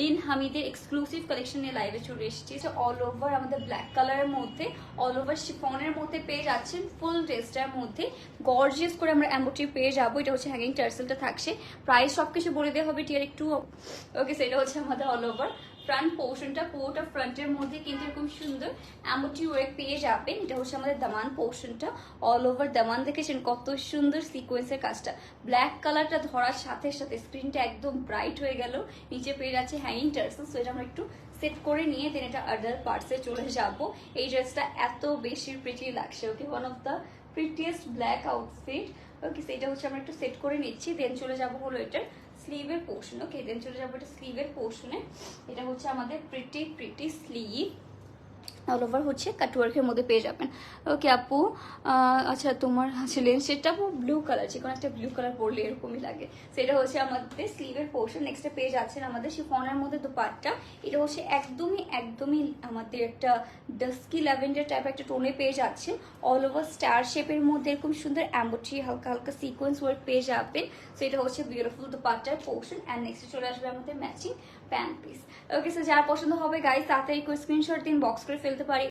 বিন হামিদের exclusive collection নিয়ে লাইভে চলে এসেছি। অল ওভার আমাদের ব্ল্যাক কালারের মধ্যে অল ওভার শিফনের মধ্যে পেয়ে যাচ্ছেন ফুল ড্রেসটার মধ্যে। গর্জিয়াস করে আমরা অ্যাম্বোটি পেয়ে যাব, এটা হচ্ছে হ্যাঙ্গিং টার্সেলটা থাকছে। প্রাইস সব কিছু বলে দেওয়া হবে টিয়ার একটু ওকে সেটা হচ্ছে আমাদের অল ওভার ফ্রন্ট পোর্শনটা পুরোটা ফ্রন্টের মধ্যে কিন্তু এরকম সুন্দর অ্যাম্বোটি ওয়ার্ক পেয়ে যাবেন। এটা হচ্ছে আমাদের দামান পোর্শনটা অল ওভার দামান। দেখেছেন কত সুন্দর সিকোয়েন্সের কাজটা। ব্ল্যাক কালারটা ধরার সাথে সাথে স্ক্রিনটা একদম ব্রাইট হয়ে গেল। নিচে পেয়ে যাচ্ছে হ্যাঙ্গিং টার্সেল সো এটা আমরা একটু সেট করে নিয়ে দেন এটা আদার পার্টসে চলে যাব। এই ড্রেসটা এত বেশি প্রিটি লাগছে okay one of the prettiest black outfit okay সেটা হচ্ছে আমরা একটু সেট করে নিচ্ছি দেন চলে যাব হলো এটার স্লিভের পোর্শন ওকে দেন চলে যাব এটা স্লিভের পোর্শনে এটা হচ্ছে আমাদের pretty pretty sleeve all over হচ্ছে কাটওয়ার্কের মধ্যে পেয়ে যাবেন। ওকে আপু আচ্ছা তোমার লেন্স শেডটা আপু ব্লু কালার যে কোনো একটা ব্লু কালার পরলে এরকমই লাগে। সেটা হচ্ছে আমাদের স্লিভের পোর্শন নেক্সটে পেয়ে যাচ্ছেন আমাদের সেই ফোনের মধ্যে দুপাটটা। এটা হচ্ছে একদমই একদমই আমাদের একটা ডাস্কি ল্যাভেন্ডার টাইপ একটা টোনে পেয়ে যাচ্ছেন। অল ওভার স্টার শেপের মধ্যে এরকম সুন্দর অ্যাম্বোট্রি হালকা হালকা সিকোয়েন্স ওয়ার্ক পেয়ে যাবেন। সো এটা হচ্ছে বিউটিফুল দুপাট্টার পোর্শন অ্যান্ড নেক্সটে চলে আসবে আমাদের matching pant piece okay so যার পছন্দ হবে গাইস তাড়াতাড়ি করে স্ক্রিনশট দিন বক্স করে ফেলতে পারি।